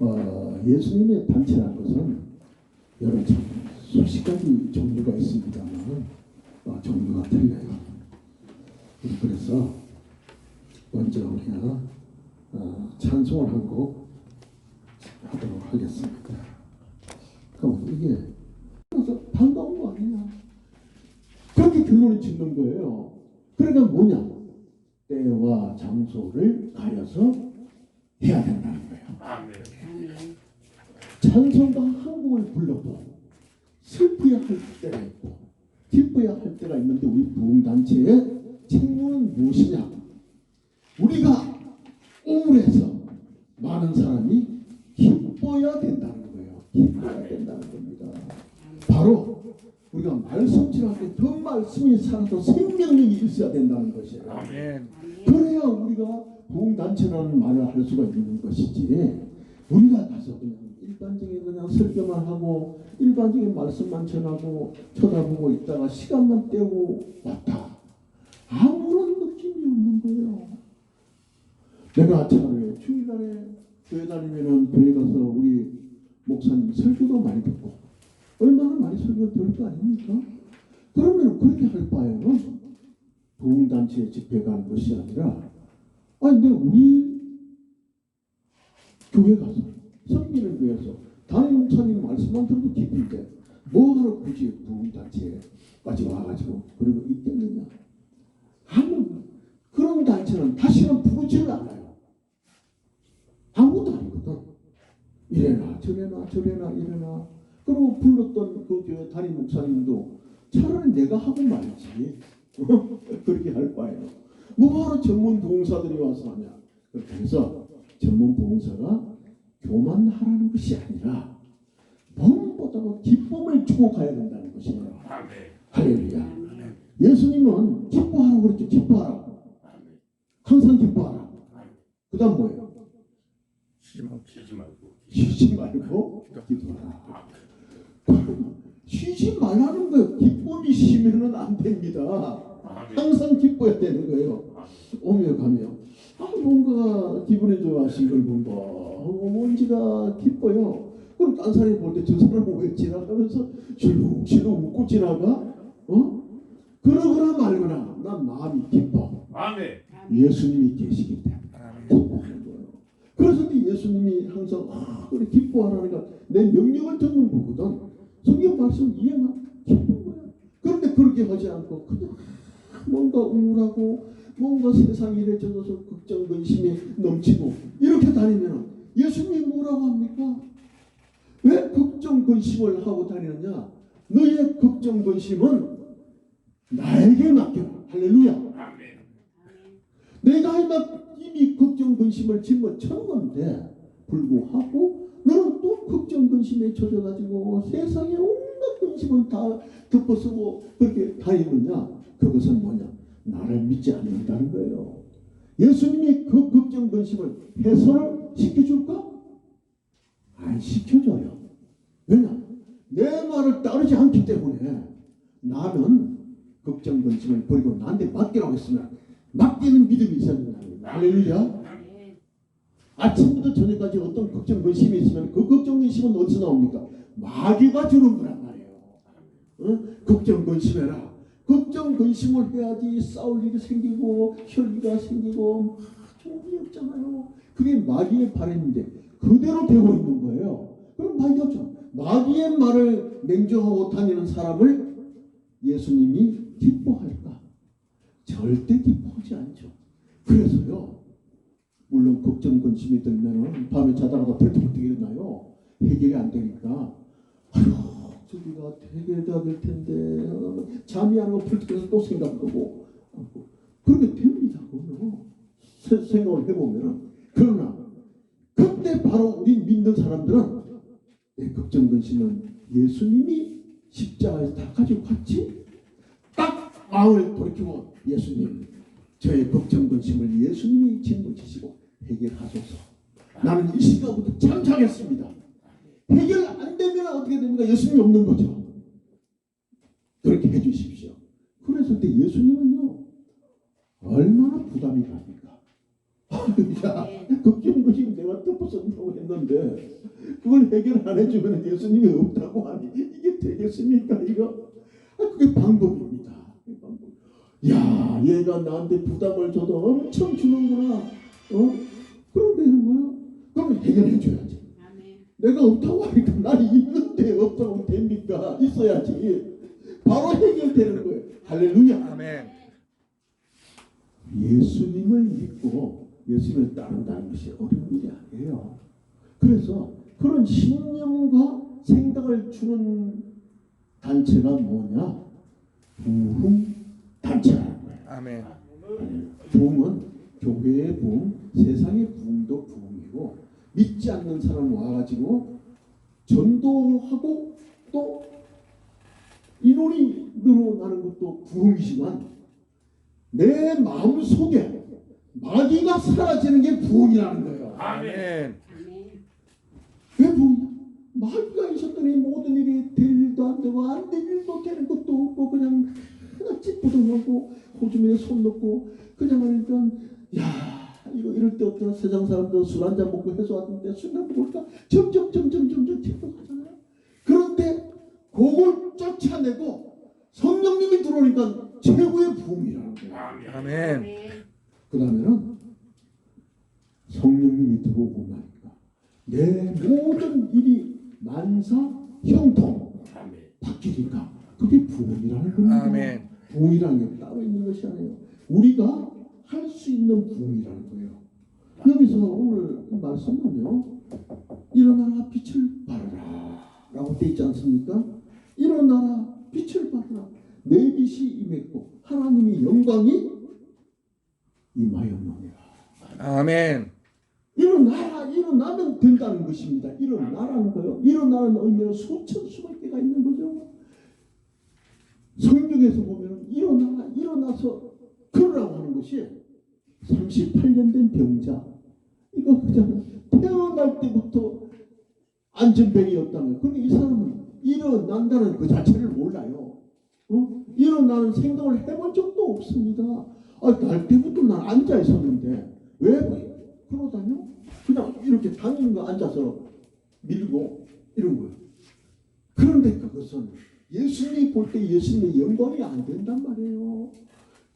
어, 예수님의 단체라는 것은 여러 참 수십 가지 종류가 있습니다만 어, 종류가 틀려요. 그래서 먼저 우리가 어, 찬송을 한 곡 하도록 하겠습니다. 그럼 이게 그래서 반가운 거 아니냐? 그렇게 결론을 짓는 거예요. 그러니까 뭐냐? 때와 장소를 가려서 해야 된다는 거예요. 아멘. 찬송가 한 곡을 불러도 슬퍼야 할 때가 있고 기뻐야 할 때가 있는데 우리 부흥단체의 책무는 무엇이냐? 우리가 우물에서 많은 사람이 기뻐야 된다는 거예요. 기뻐야 된다는 겁니다. 바로 우리가 말씀 지날 때그 말씀이 살아서 생명력이 있어야 된다는 것이에요. 아멘. 그래야 우리가 부흥단체라는 말을 할 수가 있는 것이지. 우리가 가서 그냥 일반적인 그냥 설교만 하고 일반적인 말씀만 전하고 쳐다보고 있다가 시간만 때우고 왔다. 아무런 느낌이 없는 거예요. 내가 차라리 주일날에 교회 다니면은 교회 가서 우리 목사님 설교도 많이 듣고 얼마나 많이 설교 들을 거 아닙니까? 그러면 그렇게 할 바에는 부흥단체 집회 가는 것이 아니라 아니 근데 우리 교회 가서 섬기는 교회에서 담임 목사님 말씀만 들어도 기쁜데 뭐하러 굳이 부흥단체까지 와가지고 그리고 있겠느냐? 아무 그런 단체는 다시는 부르지를 않아요. 아무것도 아니거든. 이래나 저래나 저래나 이래나. 그리고 불렀던 그 교회 담임 목사님도 차라리 내가 하고 말지. 그렇게 할 바에요 뭐하러 전문 보험사들이 와서 하냐? 해서 전문 보험사가 교만하라는 것이 아니라 무엇보다도 기쁨을 주고 가야 된다는 것이에요. 아멘. 할렐루야. 예수님은 기뻐하라고 그랬죠. 기뻐하라. 항상 기뻐하라. 그 다음 뭐예요? 쉬지 말고. 쉬지 말고. 쉬지 말고 기도하라. 쉬지 말라는 거예요. 기쁨이 쉬면은 안 됩니다. 아멘. 항상 기뻐야 되는 거예요. 오며 가며 아 뭔가 기분이 본다. 어, 뭔지가 기뻐요. 그럼 딴 사람이 볼 때 저 사람은 왜 지나가면서 실룩실룩 웃고 지나가? 어? 그러거나 말거나 난 마음이 기뻐. 아멘. 예수님이 계시기 때문에 아멘. 기뻐하는 거예요. 그래서 이 예수님이 항상 아 그래 기뻐하라니까 내 명령을 듣는 거거든. 성경 말씀 이해가 기쁜 거야. 그런데 그렇게 하지 않고 그냥 뭔가 우울하고 뭔가 세상이 이래져서 걱정 근심이 넘치고 이렇게 다니면 예수님이 뭐라고 합니까? 왜 걱정 근심을 하고 다니느냐? 너의 걱정 근심은 나에게 맡겨라. 할렐루야. 내가 이미, 걱정 근심을 짊어졌는데 불구하고 너는 또 걱정 근심에 젖어가지고 세상에 온갖 근심을 다 덮어쓰고 그렇게 다니느냐 그것은 뭐냐 나를 믿지 않는다는 거예요 예수님이 그 걱정 근심을 해소를 시켜줄까? 안 시켜줘요 왜냐 내 말을 따르지 않기 때문에 나는 걱정 근심을 버리고 나한테 맡기라고 했으면 맡기는 믿음이 있어야 된다는 할렐루야 아침부터 저녁까지 어떤 걱정 근심이 있으면 그 걱정 근심은 어디서 나옵니까? 마귀가 주는 거란 말이에요. 어? 걱정 근심해라. 걱정 근심을 해야지 싸울 일이 생기고 혈기가 생기고 막 좋은 없잖아요. 그게 마귀의 바람인데 그대로 되고 있는 거예요. 그럼 마귀가 좀 마귀의 말을 맹정하고 다니는 사람을 예수님이 기뻐할까? 절대 기뻐하지 않죠. 그래서요. 물론 걱정 근심이 들면은 밤에 자다가도 벌떡벌떡 일어나요. 해결이 안 되니까 아유 저기가 해결돼야 될 텐데 어, 잠이 안 오고 벌떡해서 또 생각하고 어, 그렇게 됩니다. 세- 생각을 해보면은 그러나 그때 바로 우리 믿는 사람들은 내 걱정 근심은 예수님이 십자가에서 다 가지고 갔지 딱 마음을 돌이키고 예수님 저의 걱정 근심을 예수님이 짊어지시고 해결하소서. 나는 이 시간부터 참차겠습니다. 해결 안 되면 어떻게 됩니까? 예수님이 없는 거죠. 그렇게 해주십시오. 그랬을 때 예수님은요 얼마나 부담이 갑니까? 야, 걱정 것이 내가 덮어쓴다고 했는데 그걸 해결 안 해주면 예수님이 없다고 하니 이게 되겠습니까 이거? 아, 그게 방법입니다. 방법. 야, 얘가 나한테 부담을 줘도 엄청 주는구나. 어? 그런데 이런 거야? 그럼 해결해 줘야지. 내가 없다고 하니까 나는 있는데 없다고 하면 됩니까? 있어야지. 바로 해결되는 거예요. 할렐루야. 아멘. 예수님을 믿고 예수님을 따른다는 것이 어려운 일이 아니에요. 그래서 그런 신념과 생각을 주는 단체가 뭐냐? 부흥 단체라는 거예요. 아멘. 부흥은 교회의 부흥, 세상의 부흥도 부흥이고 믿지 않는 사람 와가지고 전도하고 또 인원이 늘어나는 것도 부흥이지만 내 마음 속에 마귀가 사라지는 게 부흥이라는 거예요. 아멘. 왜 부흥이야? 마귀가 있었더니 모든 일이 될 일도 안 되고 안 될 일도 되는 것도 없고 그냥 그냥 찌뿌둥하고 호주머니에 손 넣고 그냥 하니까 야 이거 이럴 때 어떤 세상 사람들 술 한 잔 먹고 해소하는데 순간 볼까 점점 점점 점점 뒤로 그런데 그걸 쫓아내고 성령님이 들어오니까 최고의 부흥이라는 거예요. 아멘. 아멘. 그 다음에는 성령님이 들어오고 나니까 내 모든 일이 만사 형통 바뀌니까 그게 부흥이라는 겁니다. 아멘. 부흥이라는 게 따로 있는 것이 아니에요. 우리가 할 수 있는 부흥이라는 거예요. 여기서 오늘 이 말씀은요. 일어나라 빛을 발하라 라고 돼 있지 않습니까? 일어나라 빛을 발하라 내 빛이 임했고 하나님의 영광이 임하였느니라. 아멘. 일어나라 일어나면 된다는 것입니다. 일어나라는 거요. 일어나는 의미는 수천 수백 개가 있는 거죠. 성경에서 보면 일어나라 일어나서 것이 38년 된 병자 이거 그냥 태어날 때부터 안전벨이었다는 거예요. 근데 이 사람은 일어난다는 그 자체를 몰라요. 어? 일어나는 생각을 해본 적도 없습니다. 아, 날 때부터 난 앉아 있었는데 왜 그러다뇨? 그냥 이렇게 다니는 거 앉아서 밀고 이런 거예요. 그런데 그것은 예수님이 볼 때 예수님의 영광이 안 된단 말이에요.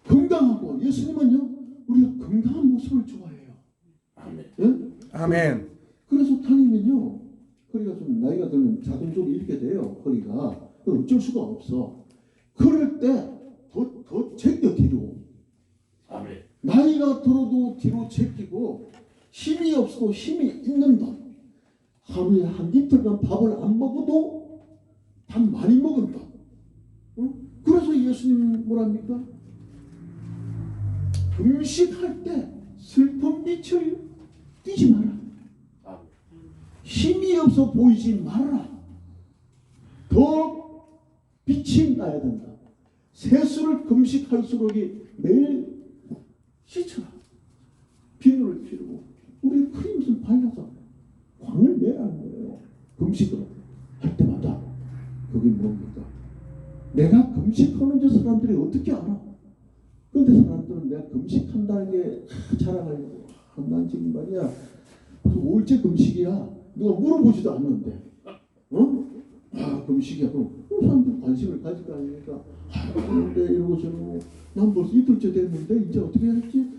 건강하고 예수님은요 우리가 건강한 모습을 좋아해요. 예? 아멘. 그래서 다니면요 허리가 좀 나이가 들면 자동적으로 이렇게 돼요 허리가 그 어쩔 수가 없어. 그럴 때더 더 제껴 뒤로 나이가 들어도 뒤로 제끼고 힘이 없어도 힘이 있는 것 하루에 한 이틀간 밥을 안 먹어도 밥 많이 먹은 것 어? 그래서 예수님 뭐랍니까? 음식할 때 슬픈 빛을 띄지 마라 힘이 없어 보이지 말아라 더 빛이 나야 된다 세수를 금식할수록 매일 씻어라. 비누를 피우고 우리 크림을 발라서 광을 내라는 거예요. 금식으로 할 때마다 그게 뭡니까? 내가 금식하는 저 사람들이 어떻게 알아? 근데 사람들은 내가 금식한다는 게 자랑하려고 아, 난 지금 말이야 무슨 올째 금식이야 누가 물어보지도 않는데 어? 아 금식이야 그럼 그 사람들 관심을 가질 거 아닙니까? 아, 그런데 이러고 저러고 난 벌써 이틀째 됐는데 이제 어떻게 할지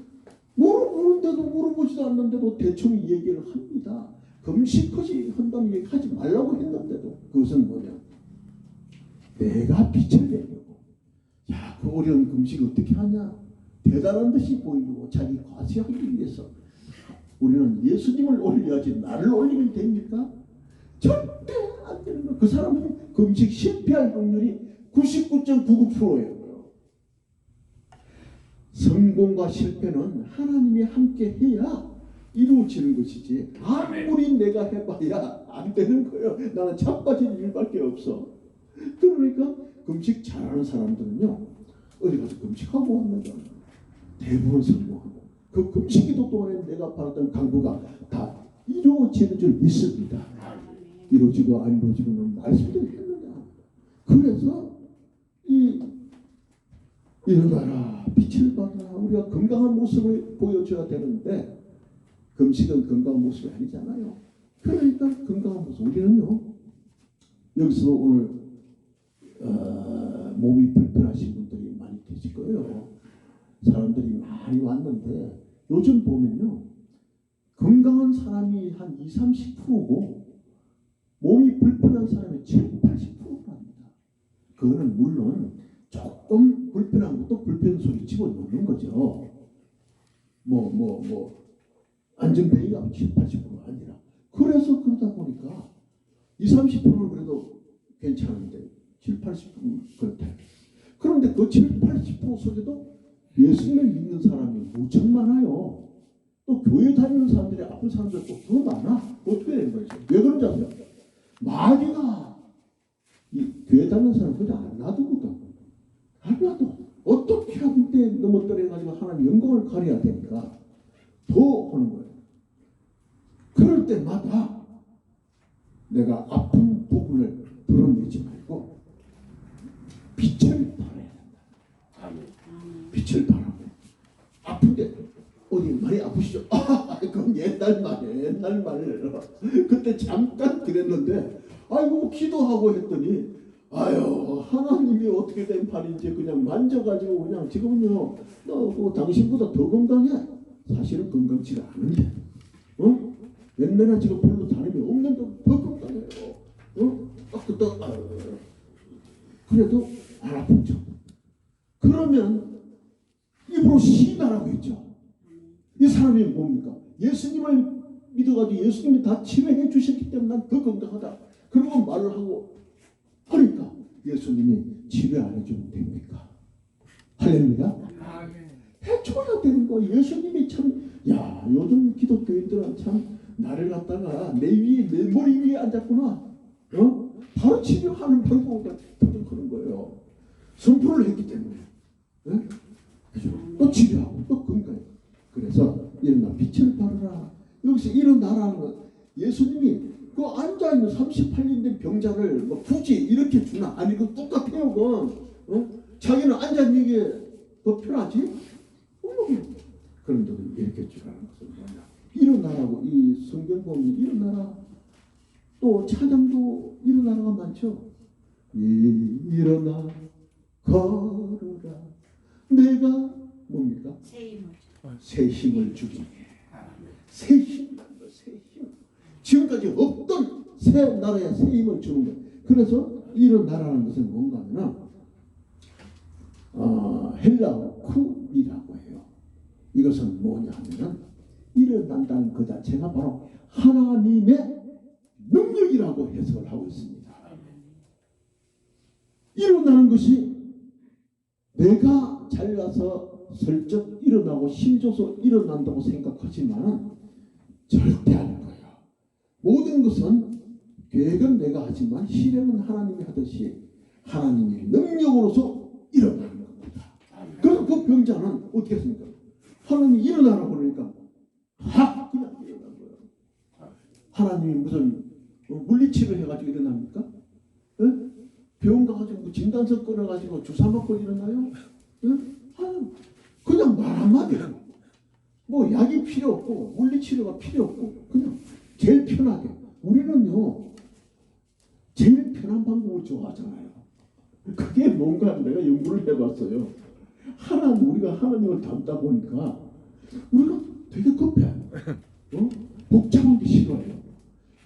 물어보는데도 물어보지도 않는데도 대충 얘기를 합니다. 금식하지 한다는 얘기 하지 말라고 했는데도 그것은 뭐냐? 내가 빛을 내려고 야, 그 어려운 금식 어떻게 하냐? 대단한 듯이 보이고 자기 과시하기 위해서 우리는 예수님을 올려야지 나를 올리면 됩니까? 절대 안 되는 거. 그 사람은 금식 실패할 확률이 99.99%예요. 성공과 실패는 하나님이 함께 해야 이루어지는 것이지 아무리 내가 해봐야 안 되는 거예요. 나는 자빠질 일밖에 없어. 그러니까 금식 잘하는 사람들은요 어디 가서 금식하고 합니다. 대부분 성공하고 그 금식 기도 동안에 내가 바랐던 강구가 다 이루어지는 줄 믿습니다. 이루어지고 안 이루어지고는 말씀대로 했느냐. 그래서 이 일어나라 빛을 받아라 우리가 건강한 모습을 보여줘야 되는데 금식은 건강한 모습이 아니잖아요. 그러니까 건강한 모습 우리는요. 여기서 오늘 어, 몸이 불편하신 분들이 많이 계실 거예요. 사람들이 많이 왔는데 요즘 보면요. 건강한 사람이 한 20, 30%고 몸이 불편한 사람이 7, 80%랍니다. 그거는 물론 조금 불편한 것도 불편 소리 집어넣는 거죠. 뭐 뭐 뭐 안전뱅이가 7, 80%가 아니라 그래서 그러다 보니까 20, 30%는 그래도 괜찮은데 7, 80%는 그렇다. 그런데 그 7, 80% 속에도 예수님을 믿는 사람이 무척 많아요. 또 교회 다니는 사람들이 아픈 사람들 또더 많아. 어떻게 되는 거죠? 왜 그런지 아세요? 마귀가 이 교회 다니는 사람 그냥 안 놔두거든. 안 놔둬. 어떻게 한때 넘어뜨려가지고 하나님 영광을 가려야 되니까 더 하는 거예요. 그럴 때마다 내가 아픈 부분을 드러내지 말고 빛을 발해야 된다. 빛을 발하고 아픈데 어디 많이 아프시죠? 아, 그건 옛날 말이에요. 옛날 말이에요. 그때 잠깐 그랬는데 아이고 기도하고 했더니 아유 하나님이 어떻게 된 팔인지 그냥 만져가지고 그냥 지금은요 너그 당신보다 더 건강해. 사실은 건강치가 않은데 어? 옛날에 지금 별로 다름이 없는데 더 건강해요. 어? 딱 그때 아유, 그래도 안 아픈 척. 그러면 입으로 시인하라고 했죠. 이 사람이 뭡니까? 예수님을 믿어가지고 예수님이 다 치료해 주셨기 때문에 난 더 건강하다. 그러고 말을 하고 하니까 예수님이 치료 안 해주면 됩니까? 할렐루야. 해줘야 되는 거. 예수님이 참, 야, 요즘 기독교인들은 참 나를 갖다가 내 위에, 내 머리 위에 앉았구나. 어? 바로 치료하는 방법을 터득하는 거예요. 선포를 했기 때문에. 예? 그죠? 또 치료하고 또 건강해. 그래서 일어나 빛을 발하라. 여기서 일어나라는 건 예수님이 그 앉아 있는 38년 된 병자를 뭐 굳이 이렇게 주나 아니 그 똑같아요 그건 어? 자기는 앉아 있는 게 더 편하지? 물론 그런데도 이렇게 주라는 것은 뭐냐? 일어나라고 이 성경 보면 일어나라. 또 찬양도 일어나라가 많죠. 이, 일어나 걸어라. 내가 뭡니까? 새 힘을 새 힘을 위해 새 힘이라는 거 새 힘. 지금까지 없던 새 나라에 새 힘을 주는 거예요. 그래서 이런 나라는 것은 뭔가 하면 어, 헬라어 쿠이라고 해요. 이것은 뭐냐 하면은 일어난다는 그 자체가 바로 하나님의 능력이라고 해석을 하고 있습니다. 일어나는 것이 내가 잘나서 슬쩍 일어나고 힘줘서 일어난다고 생각하지만 절대 아닌 거예요. 모든 것은 계획은 내가 하지만 실행은 하나님이 하듯이 하나님의 능력으로서 일어나는 겁니다. 그래서 그 병자는 어떻게 했습니까? 하나님이 일어나라고 그러니까 확 그냥 일어난 거예요. 하나님이 무슨 어, 물리치료 해가지고 일어납니까? 예? 병원 가가지고 뭐 진단서 끊어가지고 주사 맞고 일어나요? 예? 아유, 그냥 말 한마디 뭐 약이 필요 없고 물리치료가 필요 없고 그냥 제일 편하게. 우리는요 제일 편한 방법을 좋아하잖아요. 그게 뭔가 내가 연구를 해봤어요. 하나님 우리가 하나님을 닮다 보니까 우리가 되게 급해. 어? 복잡한 게 싫어해요.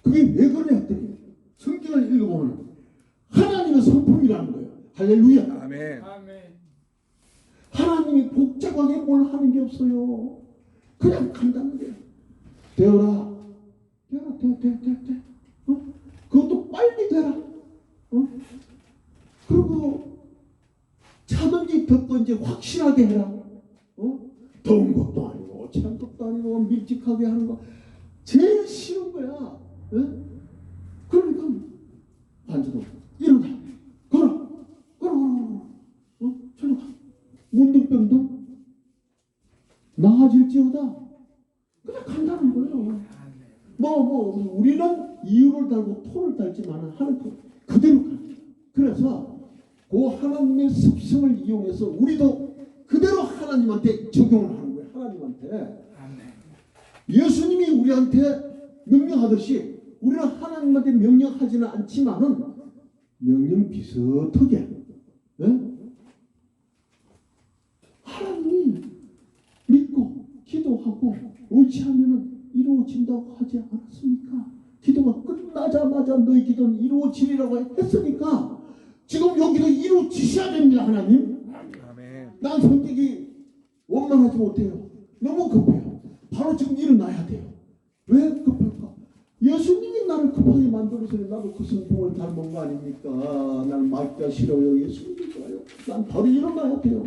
그게 왜 그러냐 했더니 성경을 읽어보면 하나님의 성품이라는 거예요. 할렐루야. 아멘. 하나님이 복잡하게 뭘 하는 게 없어요. 그냥 간단하게 되어라. 되어라, 되어, 되어, 되어, 되어. 어? 그것도 빨리 되라. 어? 그리고 차든지 덥든지 확실하게 해라. 어? 더운 것도 아니고 찬 것도 아니고 밀직하게 하는 거 제일 쉬운 거야. 어? 그러니까 앉아도 일어나. 걸어. 걸어, 걸어, 걸어. 어? 저리 가. 문둥병도 나아질지어다. 그냥 간다는 거예요. 뭐, 뭐, 우리는 이유를 달고 토를 달지만 하는 그 그대로 가. 그래서 그 하나님의 습성을 이용해서 우리도 그대로 하나님한테 적용을 하는 거예요. 하나님한테. 예수님이 우리한테 명령하듯이 우리는 하나님한테 명령하지는 않지만은 명령 비슷하게 예? 하나님이 믿고 기도하고 의지하면은 이루어진다고 하지 않았습니까? 기도가 끝나자마자 너희 기도는 이루어지리라고 했으니까 지금 여기도 이루어지셔야 됩니다 하나님. 난 성격이 원만하지 못해요 너무 급해요 바로 지금 일어나야 돼요 왜 급할까? 예수님이 나를 급하게 만들어서 나도 그 성품을 닮은 거 아닙니까? 나는 맡기가 싫어요 예수님이 좋아요 난 바로 일어나야 돼요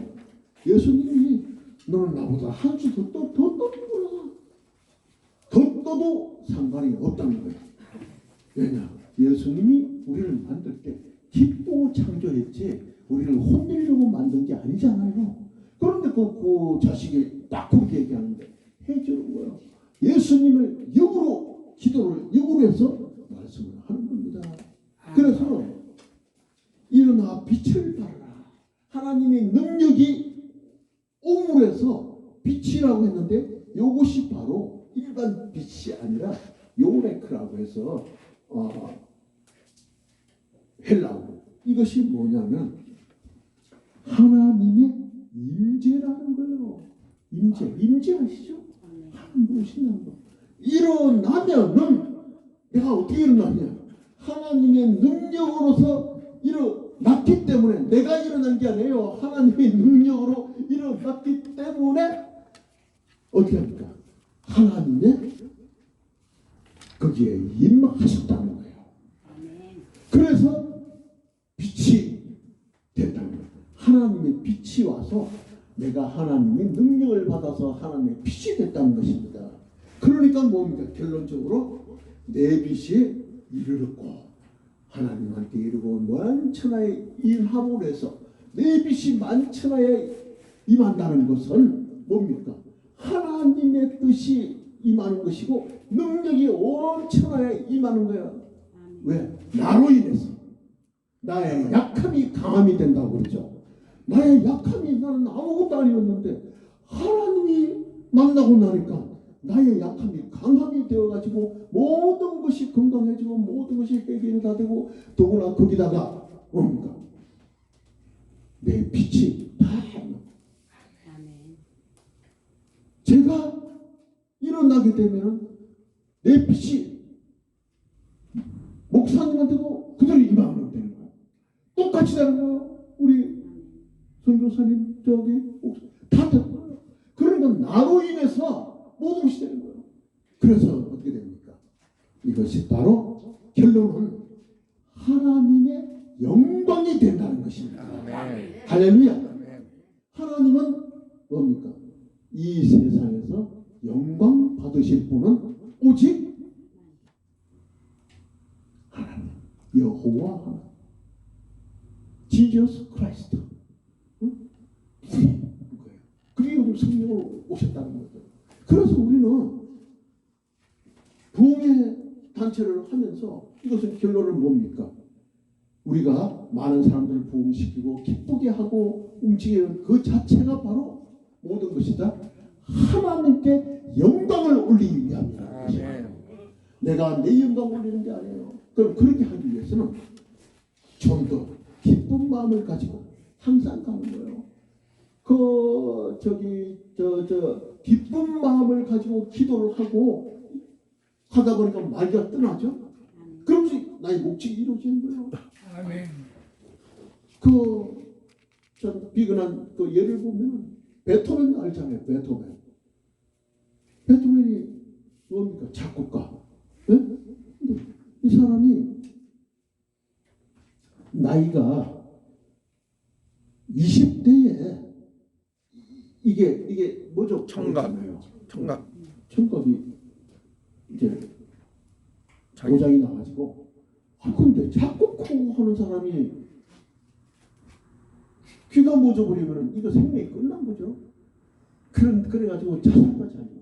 예수님이 너는 나보다 한수더 떠, 더 떠는구나 더 떠도 상관이 없다는 거예요 왜냐? 예수님이 우리를 만들 때 기쁘고 창조했지 우리를 혼내려고 만든 게 아니잖아요. 그런데 그, 그 자식이 딱 그렇게 얘기하는데 해주는 거예요. 예수님을 역으로 기도를 역으로 해서 말씀을 하는 겁니다. 그래서 일어나 빛을 발하라. 하나님의 능력이 오물에서 빛이라고 했는데 이것이 바로 일반 빛이 아니라 요레크라고 해서 어, 헬라어 이것이 뭐냐면 하나님의 임재라는 거예요. 임재, 임재 아시죠? 하나님 오신다는 거. 일어나면은 내가 어떻게 일어나냐? 하나님의 능력으로서 일어났기 때문에 내가 일어난 게 아니에요. 하나님의 능력으로 일어났기 때문에 어떻게 합니까? 하나님의 거기에 임하셨다는 거예요. 그래서 빛이 됐다는 거예요. 하나님의 빛이 와서 내가 하나님의 능력을 받아서 하나님의 빛이 됐다는 것입니다. 그러니까 뭡니까? 결론적으로 내 빛이 이르렀고 하나님한테 이르고 만천하에 임함으로 해서 내 빛이 만천하에 임한다는 것은 뭡니까? 하나님의 뜻이 임하는 것이고 능력이 온 천하에 임하는 거야. 왜? 나로 인해서 나의 약함이 강함이 된다고 그러죠. 나의 약함이 나는 아무것도 아니었는데 하나님이 만나고 나니까 나의 약함이 강함이 되어가지고 모든 것이 건강해지고 모든 것이 해결이 다 되고 더구나 거기다가 뭡니까? 내 빛이 다 제가 일어나게 되면은 내 빛이 목사님한테도 그대로 임하면 되는 거예요. 똑같이 되는 거예요. 우리 선교사님 저기 다 거예요. 그러니까 나로 인해서 모든 것이 되는 거예요. 그래서 어떻게 됩니까? 이것이 바로 결론은 하나님의 영광이 된다는 것입니다. 아멘. 할렐루야. 아멘. 하나님은 뭡니까? 이 세상에서 영광 받으실 분은 오직 하나님, 여호와 하나님, 지저스 크라이스트. 응? 그게 우리 성령으로 오셨다는 거죠. 그래서 우리는 부흥의 단체를 하면서 이것은 결론은 뭡니까? 우리가 많은 사람들을 부흥시키고 기쁘게 하고 움직이는 그 자체가 바로 모든 것이 다 하나님께 영광을 올리기 위함이라는 것이에요. 아멘. 내가 내 영광 올리는 게 아니에요. 그럼 그렇게 하기 위해서는 좀 더 기쁜 마음을 가지고 항상 가는 거예요. 그 저기 저저 기쁜 마음을 가지고 기도를 하고 하다 보니까 말기가 떠나죠. 그러면서 나의 목적이 이루어지는 거예요. 아멘. 그전 비근한 그 예를 보면 베토벤 알잖아요. 베토벤. 베토벤이 뭡니까? 작곡가. 예? 근데 이 사람이 나이가 20대에 이게 이게 뭐죠? 청각. 청각. 청각이 이제 자기 고장이 나가지고 아 근데 작곡하고 하는 사람이 귀가 멎어버리면 이거 생명이 끝난 거죠. 그런 그래가지고 자살까지 하는 거죠.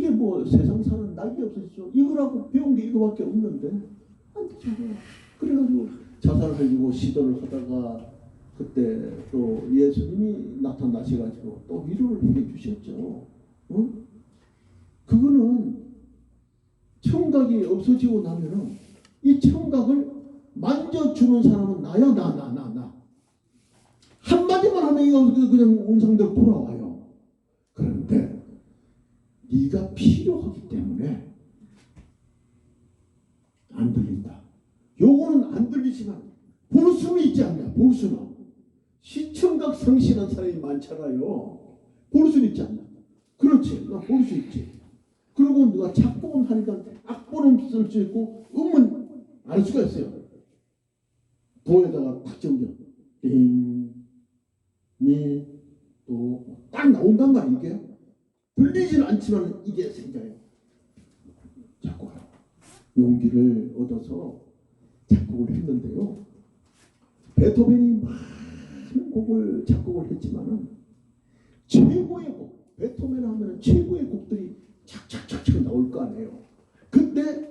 이게 뭐 세상 사는 낙이 없어지죠. 이거라고 배운 게 이거밖에 없는데. 그래가지고 자살하려고 시도를 하다가 그때 또 예수님이 나타나셔가지고 또 위로를 해 주셨죠. 응? 그거는 청각이 없어지고 나면은 이 청각을 만져주는 사람은 나야 나 나 나 나. 한마디만 하면 이거 그- 그냥 운상대로 돌아와요. 네가 필요하기 때문에 안 들린다. 요거는 안 들리지만 볼 수는 있지 않냐? 볼 수는. 시청각 성실한 사람이 많잖아요. 볼 수는 있지 않냐? 그렇지. 나 볼 수 있지. 그리고 누가 작곡은 하니까 악보는 쓸 수 있고 음은 알 수가 있어요. 도에다가 탁 적여. 띵, 미, 또 딱 나온단 말이에요. 이게. 들리지는 않지만 이게 생겨요. 작곡 용기를 얻어서 작곡을 했는데요. 베토벤이 많은 곡을 작곡을 했지만은 최고의 곡, 베토벤 하면 최고의 곡들이 착착착착 나올 거 아니에요. 근데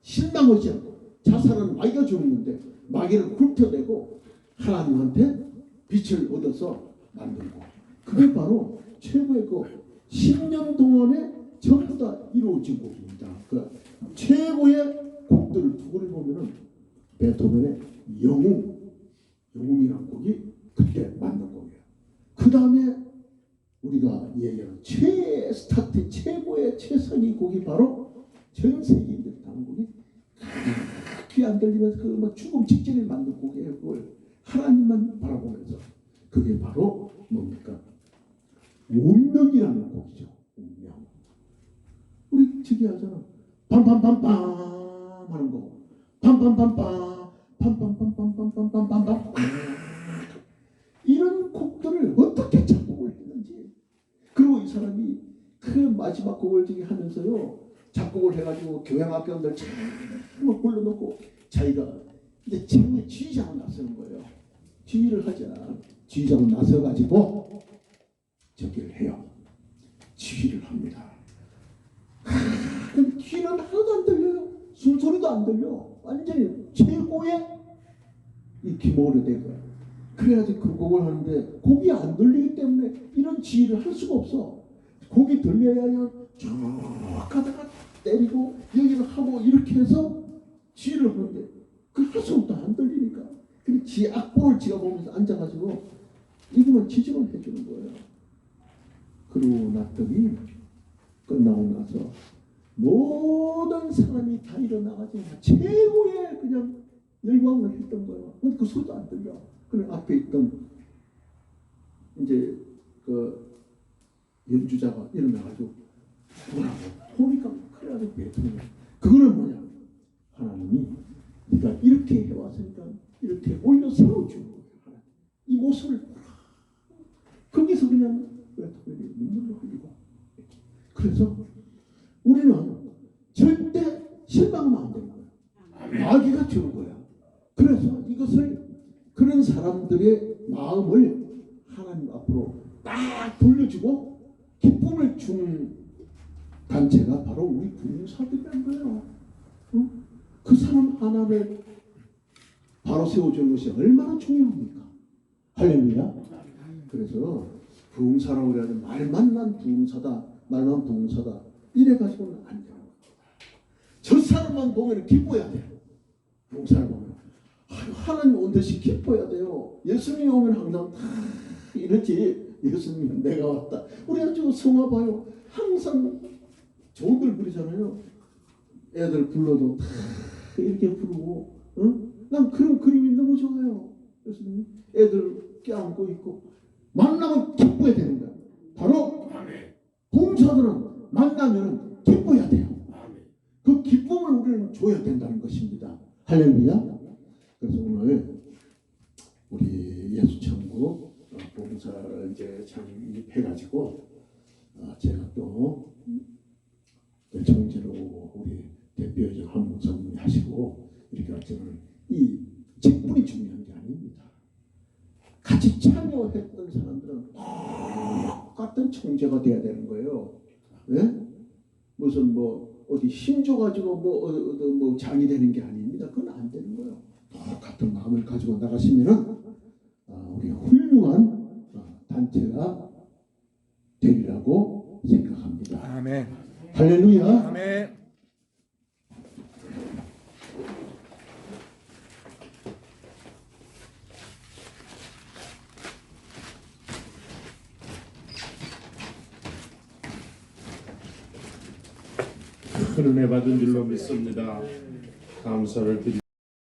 실망하지 않고 자살은 마귀가 죽는데 마귀를 훑어내고 하나님한테 빛을 얻어서 만들고 그게 바로 최고의 곡 10년 동안에 전부 다 이루어진 곡입니다. 그 최고의 곡들을 두 곡을 보면은 베토벤의 영웅, 영웅이라는 곡이 그때 만든 곡이에요. 그 다음에 우리가 얘기하는 최 스타트 최고의 최선의 곡이 바로 전 세계인들이 다는 곡이 귀 안 들리면서 그막 죽음 직전에 만든 곡이에요. 그걸 하나님만 바라보면서 그게 바로 뭡니까? 운명이라는 곡이죠. 운명. 우리 저기 하잖아. 빰빰빰빰 하는 거. 빰빰빰빰 빰빰빰빰빰빰빰빰빰 이런 곡들을 어떻게 작곡을 했는지 그리고 이 사람이 그 마지막 곡을 저기 하면서요 작곡을 해가지고 교향악단들 쫙막 불러놓고 자기가 이제 처음에 지휘자로 나서는 거예요 지휘를 하자 지휘자로 나서가지고 저기를 해요 지휘를 합니다 하, 근데 귀는 하나도 안 들려요 숨소리도 안 들려 완전히 최고의 이 기모를 된 거야 그래야지 그 곡을 하는데 곡이 안 들리기 때문에 이런 지휘를 할 수가 없어. 곡이 들려야 쭉 가다가 때리고 여기를 하고 이렇게 해서 지휘를 하는데 그할 수 없다 안 들리니까. 그래 지 악보를 지가 보면서 앉아가지고 이거만 지적을 해주는 거예요. 그러고 났더니 끝나고 나서 모든 사람이 다 일어나가지고 최고의 그냥 열광을 했던 거예요. 그 소리도 안 들려. 그래 앞에 있던 이제 그 연주자가 일어나가지고 뭐라고 보니까 그래가지고 베토벤 그거는 뭐냐 하나님이 네가 이렇게 해왔으니까 이렇게 올려 세워주는. 이 모습을 거기서 그냥 눈물을 흘리고 그래서 우리는 절대 실망하면 안 되는 거야 마귀가 주는 거야 그래서 이것을 그런 사람들의 마음을 하나님 앞으로 딱 돌려주고 기쁨을 주는 단체가 바로 우리 부흥사들이란 거예요. 응? 그 사람 하나를 바로 세워주는 것이 얼마나 중요합니까? 할렐루야. 그래서 부흥사라고 그래야 돼. 말만 난 부흥사다. 말만 부흥사다. 이래 가지고는 안 돼요. 저 사람만 보면 기뻐야 돼. 부흥사를 보면. 아유, 하나님 온 듯이 기뻐야 돼요. 예수님이 오면 항상 다 이렇지. 예수님 내가 왔다. 우리 아주 성화 봐요. 항상 좋은들 부르잖아요. 애들 불러도 다 이렇게 부르고, 응? 난 그런 그림이 너무 좋아요. 예수님 애들 껴안고 있고 만나면 기뻐야 되는 거야. 바로 봉사들은 만나면 기뻐야 돼요. 그 기쁨을 우리는 줘야 된다는 것입니다. 할렐루야. 그래서 오늘 우리 예수천국 봉사를 이제 창립해가지고 어, 제가 또 정제로 우리 대표회장 한 목사님이 하시고 이렇게 하지만 이 직분이 중요한 게 아닙니다. 같이 참여했던 사람들은 똑같은 총재가 돼야 되는 거예요. 예? 무슨 뭐 어디 힘줘 가지고 뭐, 어, 어, 뭐 장이 되는 게 아닙니다. 그건 안 되는 거예요. 똑같은 마음을 가지고 나가시면은 아, 우리 훌륭한 어, 단체가 되리라고 생각합니다. 아멘. 할렐루야. 아멘. 큰 은혜 받은 줄로 믿습니다. 감사를 드리.